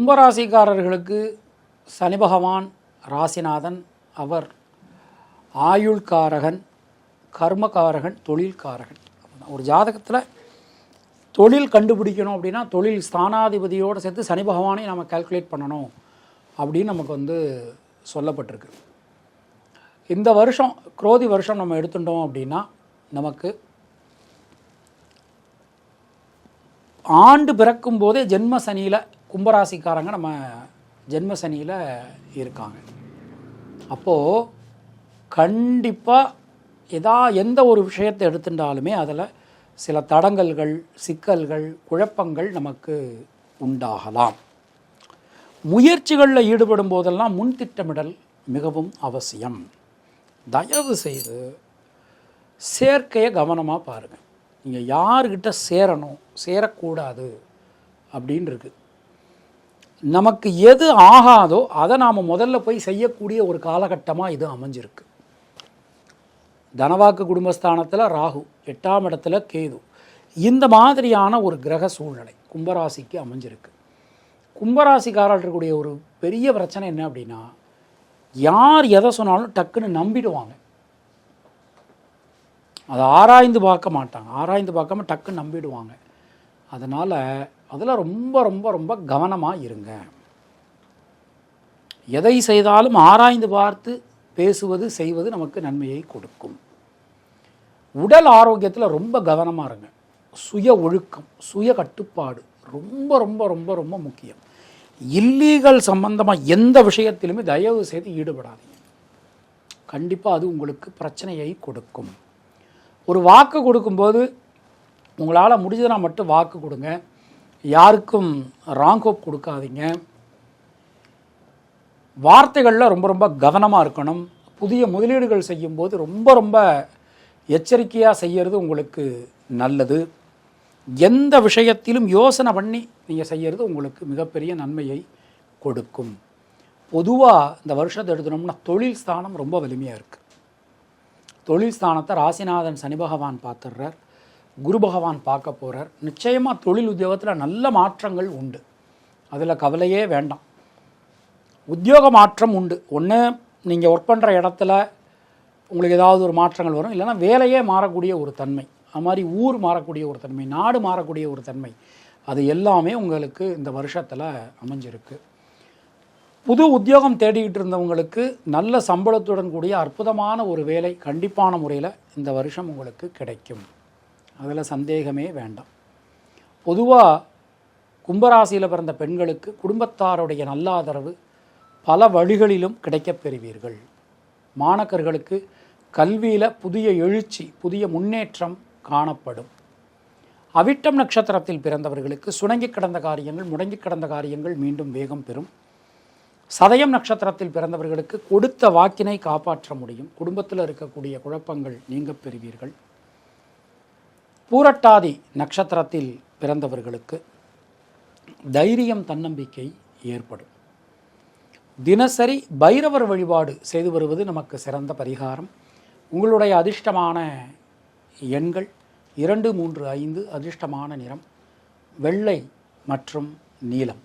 கும்பராசிக்காரர்களுக்கு சனி பகவான் ராசிநாதன் அவர் ஆயுள்காரகன் கர்மகாரகன் தொழில்காரகன். ஒரு ஜாதகத்தில் தொழில் கண்டுபிடிக்கணும் அப்படின்னா தொழில் ஸ்தானாதிபதியோடு சேர்த்து சனி பகவானை நம்ம கால்குலேட் பண்ணணும் அப்படின்னு நமக்கு வந்து சொல்லப்பட்டிருக்கு. இந்த வருஷம் குரோதி வருஷம் நம்ம எடுத்துட்டோம் அப்படின்னா நமக்கு ஆண்டு பிறக்கும் போதே ஜென்ம சனியில் கும்பராசிக்காரங்க நம்ம ஜென்ம சனியில் இருக்காங்க. அப்போது கண்டிப்பாக எதா எந்த ஒரு விஷயத்தை எடுத்துட்டாலுமே அதில் சில தடங்கல்கள் சிக்கல்கள் குழப்பங்கள் நமக்கு உண்டாகலாம். முயற்சிகளில் ஈடுபடும் போதெல்லாம் முன் திட்டமிடல் மிகவும் அவசியம். தயவு செய்து சேர்க்கையை கவனமாக பாருங்கள் நீங்கள் யாருக்கிட்ட சேரணும் சேரக்கூடாது அப்படின்னு இருக்குது நமக்கு எது ஆகாதோ அதை நாம் முதல்ல போய் செய்யக்கூடிய ஒரு காலகட்டமாக இது அமைஞ்சிருக்கு. தனவாக்கு குடும்பஸ்தானத்தில் ராகு எட்டாம் இடத்துல கேது. இந்த மாதிரியான ஒரு கிரக சூழ்நிலை கும்பராசிக்கு அமைஞ்சிருக்கு. கும்பராசிக்காரர்கள் இருக்கக்கூடிய ஒரு பெரிய பிரச்சனை என்ன அப்படின்னா யார் எதை சொன்னாலும் டக்குன்னு நம்பிடுவாங்க. அதை ஆராய்ந்து பார்க்க மாட்டாங்க. ஆராய்ந்து பார்க்காம டக்குன்னு நம்பிடுவாங்க. அதனால் அதில் ரொம்ப ரொம்ப ரொம்ப கவனமாக இருங்க. எதை செய்தாலும் ஆராய்ந்து பார்த்து பேசுவது செய்வது நமக்கு நன்மையை கொடுக்கும். உடல் ஆரோக்கியத்தில் ரொம்ப கவனமாக இருங்க. சுய ஒழுக்கம் சுய கட்டுப்பாடு ரொம்ப ரொம்ப ரொம்ப ரொம்ப முக்கியம். இல்லீகல் சம்பந்தமாக எந்த விஷயத்திலுமே தயவு செய்து ஈடுபடாதீங்க. கண்டிப்பாக அது உங்களுக்கு பிரச்சனையை கொடுக்கும். ஒரு வாக்கு கொடுக்கும்போது உங்களால் முடிஞ்சதுனா மட்டும் வாக்கு கொடுங்க. யாருக்கும் ராங் ஹோப் கொடுக்காதீங்க. வார்த்தைகளில் ரொம்ப ரொம்ப கவனமாக இருக்கணும். புதிய முதலீடுகள் செய்யும்போது ரொம்ப ரொம்ப எச்சரிக்கையாக செய்கிறது உங்களுக்கு நல்லது. எந்த விஷயத்திலும் யோசனை பண்ணி நீங்கள் செய்கிறது உங்களுக்கு மிகப்பெரிய நன்மையை கொடுக்கும். பொதுவாக இந்த வருஷத்தை எடுத்துனோம்னா தொழில் ஸ்தானம் ரொம்ப வலிமையாக இருக்குது தொழில் ஸ்தானத்தை ராசிநாதன் சனி பகவான் பார்த்துடுறார். குரு பகவான் பார்க்க போகிறார் நிச்சயமாக தொழில் உத்தியோகத்தில் நல்ல மாற்றங்கள் உண்டு. அதில் கவலையே வேண்டாம். உத்தியோக மாற்றம் உண்டு. ஒன்று நீங்கள் ஒர்க் பண்ணுற இடத்துல உங்களுக்கு ஏதாவது ஒரு மாற்றங்கள் வரும். இல்லைன்னா வேலையே மாறக்கூடிய ஒரு தன்மை. அது மாதிரி ஊர் மாறக்கூடிய ஒரு தன்மை நாடு மாறக்கூடிய ஒரு தன்மை. அது எல்லாமே உங்களுக்கு இந்த வருஷத்தில் அமைஞ்சிருக்கு. புது உத்தியோகம் தேடிக்கிட்டு இருந்தவங்களுக்கு நல்ல சம்பளத்துடன் கூடிய அற்புதமான ஒரு வேலை கண்டிப்பான முறையில் இந்த வருஷம் உங்களுக்கு கிடைக்கும். அதில் சந்தேகமே வேண்டாம். பொதுவாக கும்பராசியில் பிறந்த பெண்களுக்கு குடும்பத்தாருடைய நல்லாதரவு பல வழிகளிலும் கிடைக்கப் பெறுவீர்கள். மாணக்கர்களுக்கு கல்வியில் புதிய எழுச்சி புதிய முன்னேற்றம் காணப்படும். அவிட்டம் நட்சத்திரத்தில் பிறந்தவர்களுக்கு சுணங்கி கிடந்த காரியங்கள் முடங்கி கிடந்த காரியங்கள் மீண்டும் வேகம் பெறும். சதயம் நட்சத்திரத்தில் பிறந்தவர்களுக்கு கொடுத்த வாக்கினை காப்பாற்ற முடியும். குடும்பத்தில் இருக்கக்கூடிய குழப்பங்கள் நீங்கப் பெறுவீர்கள். பூரட்டாதி நட்சத்திரத்தில் பிறந்தவர்களுக்கு தைரியம் தன்னம்பிக்கை ஏற்படும். தினசரி பைரவர் வழிபாடு செய்து வருவது நமக்கு சிறந்த பரிகாரம். உங்களுடைய அதிர்ஷ்டமான எண்கள் இரண்டு மூன்று ஐந்து அதிர்ஷ்டமான நிறம் வெள்ளை மற்றும் நீலம்.